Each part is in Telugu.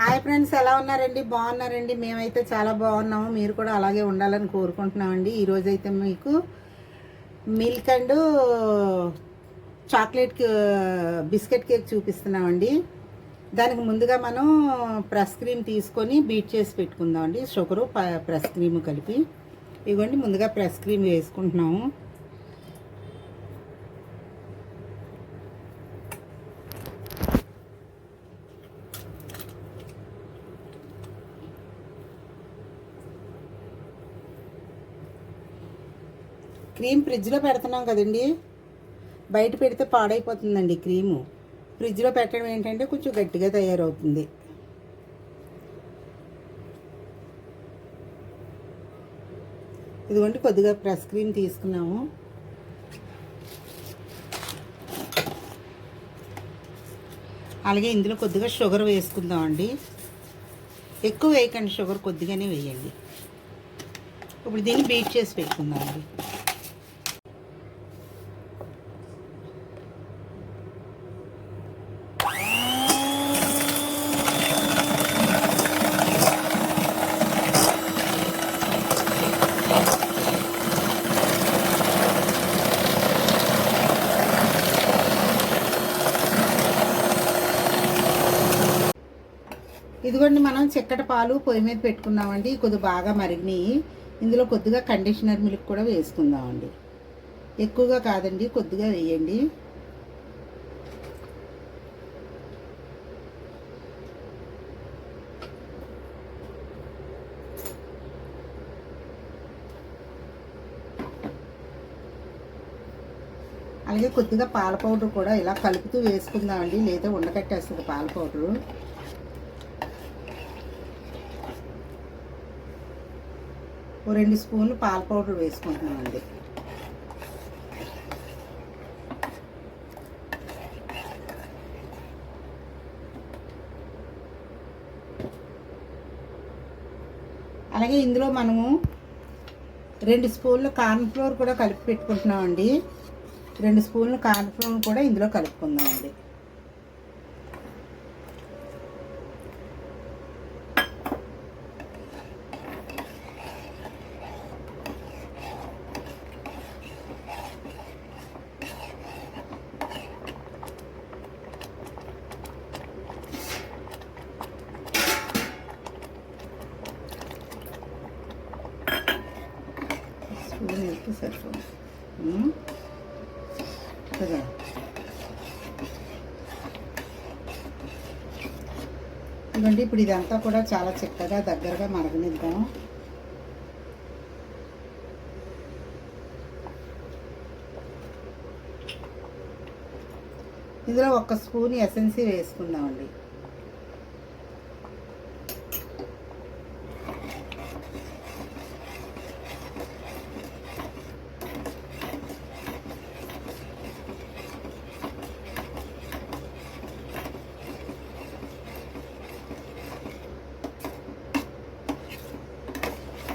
హాయ్ ఫ్రెండ్స్ ఎలా ఉన్నారండి? బాగున్నారండి? మేమైతే చాలా బాగున్నాము. మీరు కూడా అలాగే ఉండాలని కోరుకుంటున్నామండి. ఈరోజు అయితే మీకు milk and chocolate biscuit cake చూపిస్తున్నామండి. దానికి ముందుగా మనం ప్రెస్ క్రీమ్ తీసుకొని బీట్ చేసి పెట్టుకుందామండి. షుగరు ప- ప్రెస్ క్రీమ్ కలిపి. ఇవ్వండి ముందుగా ప్రెస్ క్రీమ్ వేసుకుంటున్నాము. క్రీమ్ ఫ్రిడ్జ్లో పెడుతున్నాం కదండి. బయట పెడితే పాడైపోతుందండి క్రీము. ఫ్రిడ్జ్లో పెట్టడం ఏంటంటే కొంచెం గట్టిగా తయారవుతుంది. ఇదిగోండి కొద్దిగా ప్రెస్ క్రీమ్ తీసుకున్నాము. అలాగే ఇందులో కొద్దిగా షుగర్ వేసుకుందామండి. ఎక్కువ వేయకండి షుగర్ కొద్దిగానే వేయండి. ఇప్పుడు దీన్ని బీట్ చేసి పెట్టుకుందామండి ఇదిగోండి మనం చిక్కటి పాలు పొయ్యి మీద పెట్టుకున్నామండి. కొద్దిగా బాగా మరిగినాయి. ఇందులో కొద్దిగా కండిషనర్ మిల్క్ కూడా వేసుకుందామండి. ఎక్కువగా కాదండి కొద్దిగా వేయండి. అలాగే కొద్దిగా పాల పౌడర్ కూడా ఇలా కలుపుతూ వేసుకుందామండి. లేదా ఉండకట్టేస్తుంది పాల పౌడరు. ఓ రెండు స్పూన్లు పాల పౌడర్ వేసుకుంటున్నామండి అలాగే ఇందులో మనము రెండు స్పూన్లు కార్న్ ఫ్లోర్ కూడా కలిపి పెట్టుకుంటున్నామండి. రెండు స్పూన్లు కార్న్ ఫ్లోర్ కూడా ఇందులో కలుపుకుందామండి. స్పూన్ వేస్తే సరిపోతుంది కదా ఇప్పుడు ఇదంతా కూడా చాలా చక్కగా దగ్గరగా మరగనిద్దాం. ఇందులో ఒక స్పూన్ ఎసెన్సీ వేసుకుందామండి.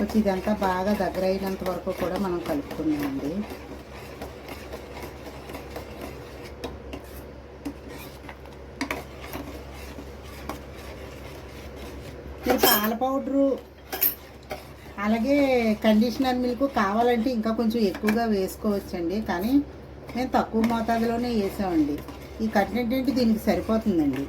కొంచెం ఇదంతా బాగా దగ్గర అయినంత వరకు కూడా మనం కలుపుకున్నామండి. మీరు పాల పౌడరు అలాగే కండిషనర్ మిల్క్ కావాలంటే ఇంకా కొంచెం ఎక్కువగా వేసుకోవచ్చండి. కానీ మేము తక్కువ మోతాదులోనే వేసామండి. ఈ కంటెంట్ దీనికి సరిపోతుందండి.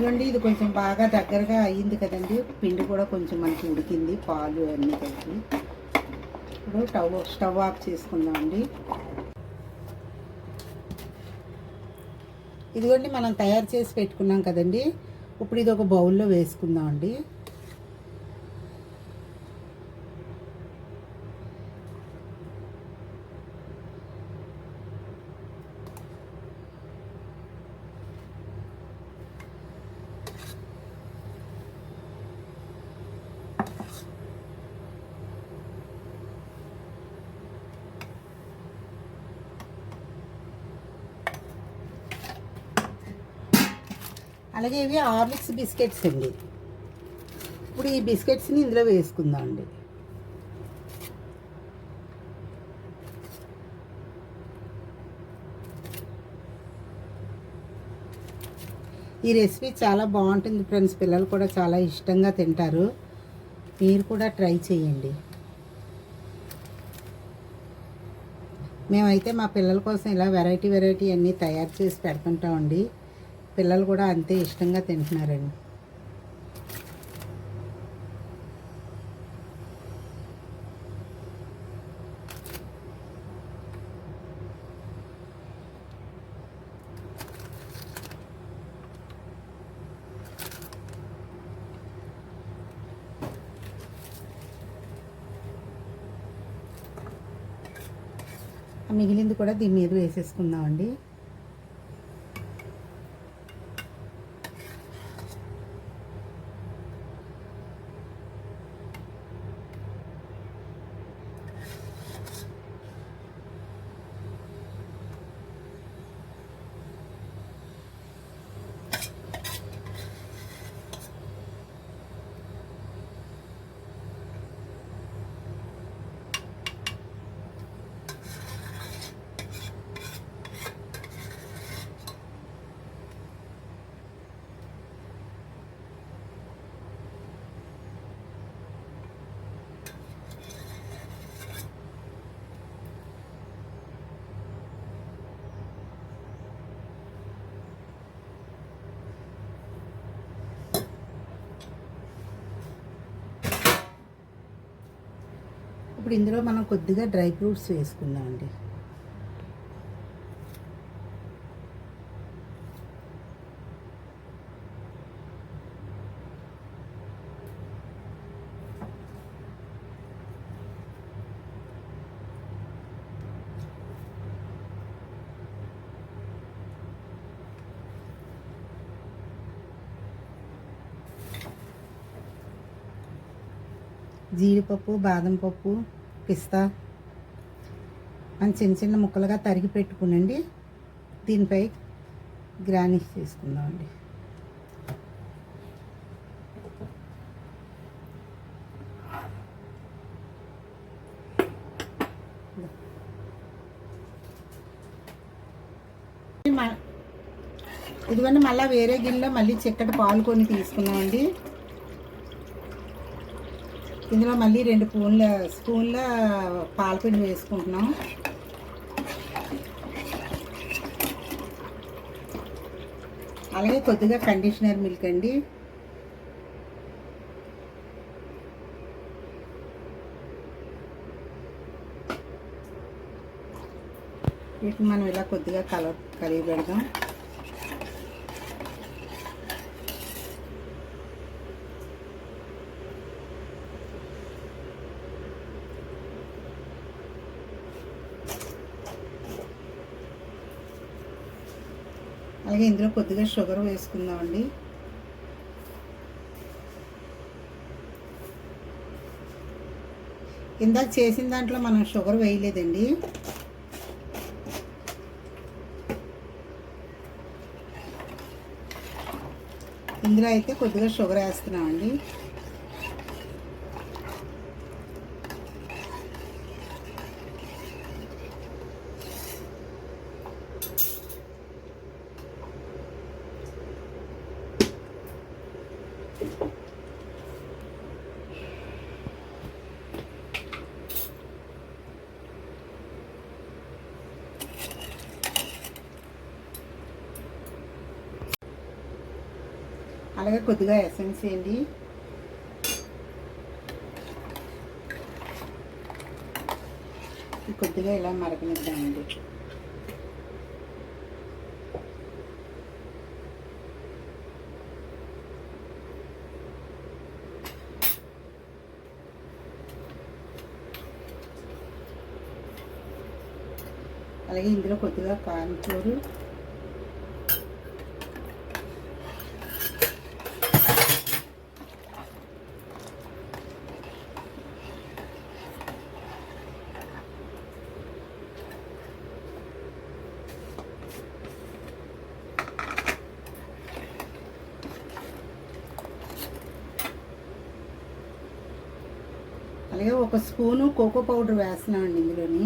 ఇదిగోండి ఇది కొంచెం బాగా దగ్గరగా అయ్యింది కదండి. పిండి కూడా కొంచెం మనకి ఉడికింది పాలు అన్నీ కలిపి. ఇప్పుడు స్టవ్ స్టవ్ ఆఫ్ చేసుకుందామండి. ఇదిగోండి మనం తయారు చేసి పెట్టుకున్నాం కదండి. ఇప్పుడు ఇది ఒక బౌల్లో వేసుకుందామండి. అలాగే ఇవి ఆర్లిక్స్ బిస్కెట్స్ అండి. ఇప్పుడు ఈ బిస్కెట్స్ని ఇందులో వేసుకుందాం అండి. ఈ రెసిపీ చాలా బాగుంటుంది ఫ్రెండ్స్. పిల్లలు కూడా చాలా ఇష్టంగా తింటారు. మీరు కూడా ట్రై చేయండి. మేమైతే మా పిల్లల కోసం ఇలా వెరైటీ వెరైటీ అన్నీ తయారు చేసి పెడుతుంటామండి. పిల్లలు కూడా అంతే ఇష్టంగా తింటున్నారండి. మిగిలింది కూడా దీని మీద వేసేసుకుందామండి. ఇప్పుడు ఇందులో మనం కొద్దిగా డ్రై ఫ్రూట్స్ వేసుకుందామండి. జీడిపప్పు బాదం పప్పు పిస్తా అని చిన్న చిన్న ముక్కలుగా తరిగి పెట్టుకునండి. దీనిపై గ్రానిష్ చేసుకుందామండి. మ- ఇదిగోండి మళ్ళీ వేరే గిన్నెలో మళ్ళీ చిక్కటి పాలు కొని తీసుకున్నామండి ఇందులో మళ్ళీ రెండు స్పూన్ల స్పూన్ల పాలపిండి వేసుకుంటున్నాం. అలాగే కొద్దిగా కండిషనర్ మిల్క్ అండి. వీటిని మనం ఇలా కొద్దిగా కలర్ కలిగి పెడదాం. అలాగే ఇందులో కొద్దిగా షుగర్ వేసుకుందామండి. ఇందాక చేసిన దాంట్లో మనం షుగర్ వేయలేదండి. ఇందులో అయితే కొద్దిగా షుగర్ వేస్తున్నామండి. అలాగే కొద్దిగా ఎసెన్స్ వేయండి కొద్దిగా ఇలా మరగనిద్దామండి. అలాగే ఇందులో కొద్దిగా కార్న్ఫ్లోరు అలాగే ఒక స్పూను కోకో పౌడర్ వేస్తున్నామండి ఇందులోని.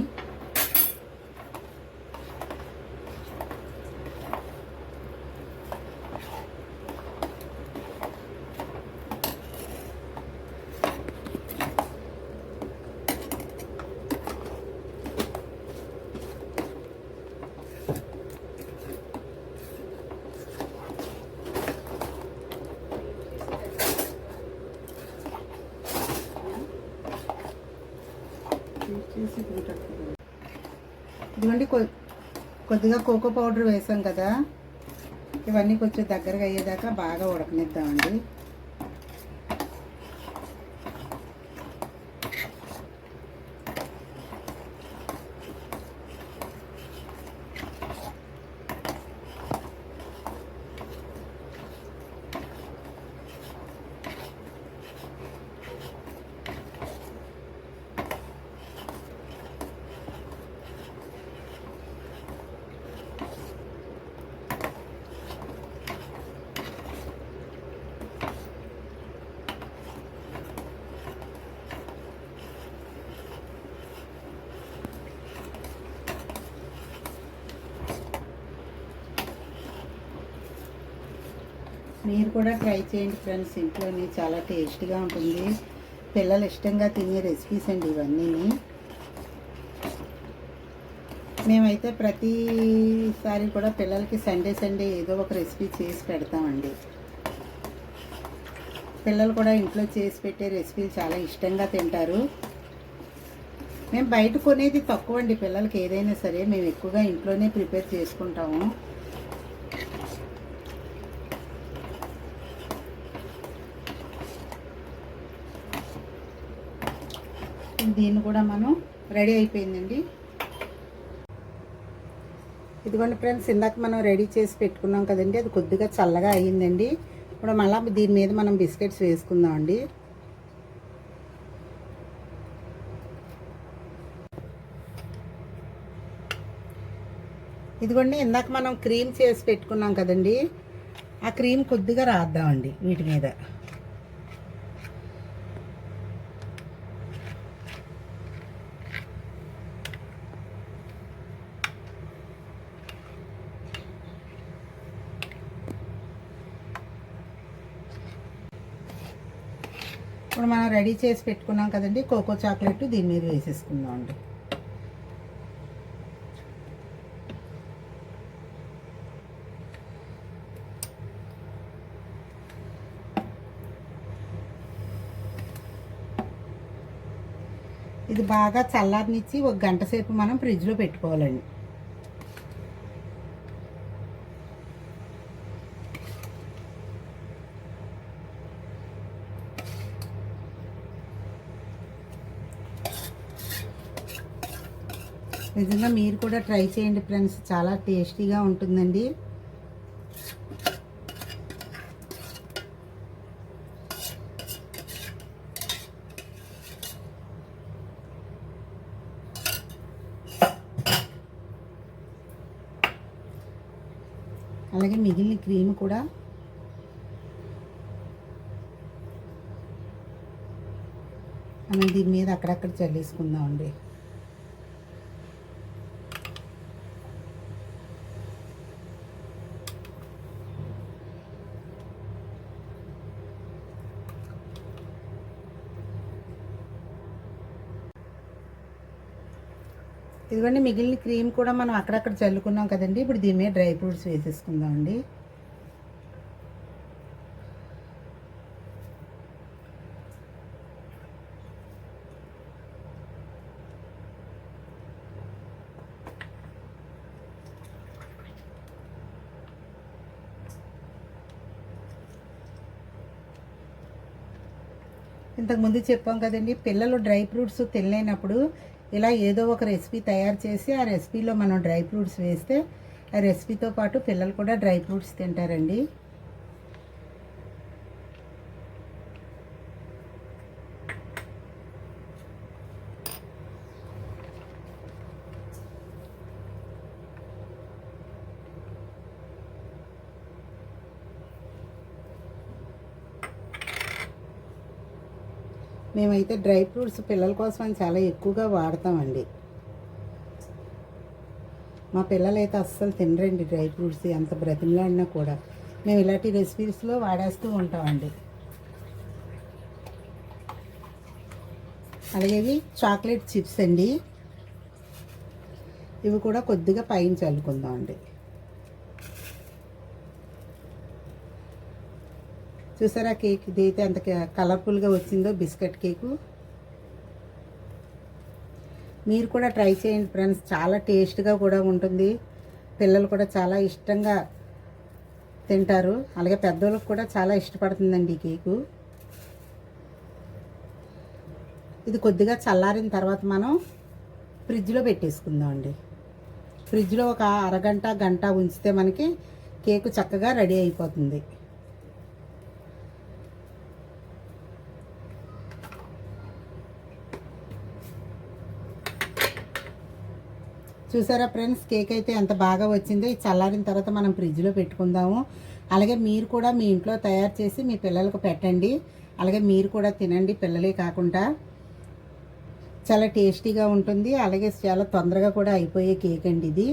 ఇదిగోండి కొ కొద్దిగా కోకో పౌడర్ వేసాం కదా. ఇవన్నీ కొంచెం దగ్గరగా అయ్యేదాకా బాగా ఉడకనిద్దామండి. మీరు కూడా ట్రై చేయండి ఫ్రెండ్స్. ఇంట్లోని చాలా టేస్టీగా ఉంటుంది. పిల్లలు ఇష్టంగా తినే రెసిపీస్ అండి ఇవన్నీ. మేమైతే ప్రతిసారి కూడా పిల్లలకి సండే సండే ఏదో ఒక రెసిపీ చేసి పెడతామండి. పిల్లలు కూడా ఇంట్లో చేసి పెట్టే రెసిపీలు చాలా ఇష్టంగా తింటారు. మేము బయట కొనేది తక్కువ అండి పిల్లలకి. ఏదైనా సరే మేము ఎక్కువగా ఇంట్లోనే ప్రిపేర్ చేసుకుంటాము. దీన్ని కూడా మనం రెడీ అయిపోయిందండి. ఇదిగోండి ఫ్రెండ్స్ ఇందాక మనం రెడీ చేసి పెట్టుకున్నాం కదండి అది కొద్దిగా చల్లగా అయ్యిందండి. ఇప్పుడు మళ్ళీ దీని మీద మనం బిస్కెట్స్ వేసుకుందామండి. ఇదిగోండి ఇందాక మనం క్రీమ్ చేసి పెట్టుకున్నాం కదండి ఆ క్రీమ్ కొద్దిగా రాద్దామండి వీటి మీద. ఇప్పుడు మనం రెడీ చేసి పెట్టుకున్నాం కదండి. కోకో చాక్లెట్ దీని మీద వేసేసుకుందాం అండి. ఇది బాగా చల్లారనిచ్చి ఒక గంట సేపు మనం ఫ్రిడ్జ్లో పెట్టుకోవాలండి. నిజంగా మీరు కూడా ట్రై చేయండి ఫ్రెండ్స్. చాలా టేస్టీగా ఉంటుందండి. అలాగే మిగిలిన క్రీమ్ కూడా. మనం దీని మీద అక్కడక్కడ చల్లేసుకుందాం ఇదిగోండి మిగిలిన క్రీమ్ కూడా మనం అక్కడక్కడ చల్లుకున్నాం కదండి. ఇప్పుడు దీని మీద డ్రై ఫ్రూట్స్ వేసేసుకుందామండి ఇంతకుముందు చెప్పాం కదండి పిల్లలు డ్రై ఫ్రూట్స్ తినలేనప్పుడు ఇలా ఏదో ఒక రెసిపీ తయారు చేసి ఆ రెసిపీలో మనం డ్రై ఫ్రూట్స్ వేస్తే ఆ రెసిపీతో పాటు పిల్లలు కూడా డ్రై ఫ్రూట్స్ తింటారండి. మేమైతే డ్రై ఫ్రూట్స్ పిల్లల కోసం అని చాలా ఎక్కువగా వాడతామండి. మా పిల్లలైతే అస్సలు తినరండి డ్రై ఫ్రూట్స్ ఎంత బ్రతిమలాడినా కూడా. మేము ఇలాంటి రెసిపీస్లో వాడేస్తూ ఉంటామండి. అలాగే ఇవి చాక్లెట్ చిప్స్ అండి. ఇవి కూడా కొద్దిగా పైన చల్లుకుందాం అండి చూసారా కేక్ ఇది అయితే ఎంత కలర్ఫుల్గా వచ్చిందో బిస్కెట్ కేకు. మీరు కూడా ట్రై చేయండి ఫ్రెండ్స్ చాలా టేస్ట్గా కూడా ఉంటుంది. పిల్లలు కూడా చాలా ఇష్టంగా తింటారు. అలాగే పెద్దోళ్ళకి కూడా చాలా ఇష్టపడుతుందండి ఈ కేకు. ఇది కొద్దిగా చల్లారిన తర్వాత మనం ఫ్రిడ్జ్లో పెట్టేసుకుందాం అండి. ఫ్రిడ్జ్లో ఒక అరగంట గంట ఉంచితే మనకి కేకు చక్కగా రెడీ అయిపోతుంది. చూసారా ఫ్రెండ్స్? కేక్ అయితే ఎంత బాగా వచ్చిందో. ఇది చల్లారిన తర్వాత మనం ఫ్రిడ్జ్లో పెట్టుకుందాము. అలాగే మీరు కూడా మీ ఇంట్లో తయారు చేసి మీ పిల్లలకు పెట్టండి. అలాగే మీరు కూడా తినండి పిల్లలే కాకుండా. చాలా టేస్టీగా ఉంటుంది. అలాగే చాలా తొందరగా కూడా అయిపోయే కేక్ అండి ఇది.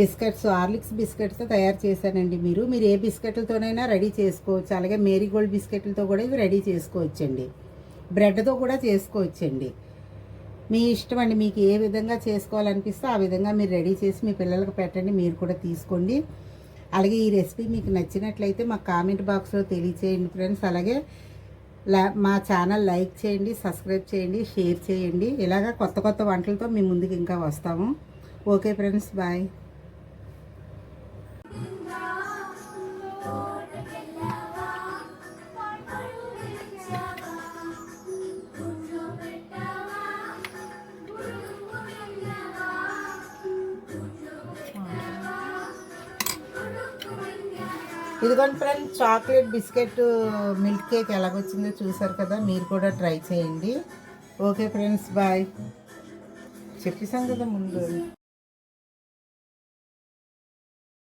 బిస్కెట్స్ ఆర్లిక్స్ బిస్కెట్స్తో తయారు చేశానండి మీరు. మీరు ఏ బిస్కెట్లతోనైనా రెడీ చేసుకోవచ్చు. అలాగే మేరీగోల్డ్ బిస్కెట్లతో కూడా ఇవి రెడీ చేసుకోవచ్చండి. బ్రెడ్తో కూడా చేసుకోవచ్చండి. మీ ఇష్టం అండి మీకు ఏ విధంగా చేసుకోవాలనిపిస్తే ఆ విధంగా మీరు రెడీ చేసి మీ పిల్లలకు పెట్టండి మీరు కూడా తీసుకోండి. అలాగే ఈ రెసిపీ మీకు నచ్చినట్లయితే మా కామెంట్ బాక్స్లో తెలియచేయండి ఫ్రెండ్స్. అలాగే మా ఛానల్ లైక్ చేయండి సబ్స్క్రైబ్ చేయండి షేర్ చేయండి. ఇలాగ కొత్త కొత్త వంటలతో మీ ముందుకు ఇంకా వస్తాము. Okay friends bye. ఇదిగోండి friend chocolate biscuit milk cake ఎలాగొచ్చిందో చూసారు కదా మీరు కూడా ట్రై చేయండి. ఓకే ఫ్రెండ్స్ బాయ్ చెప్పేసాం కదా ముందు.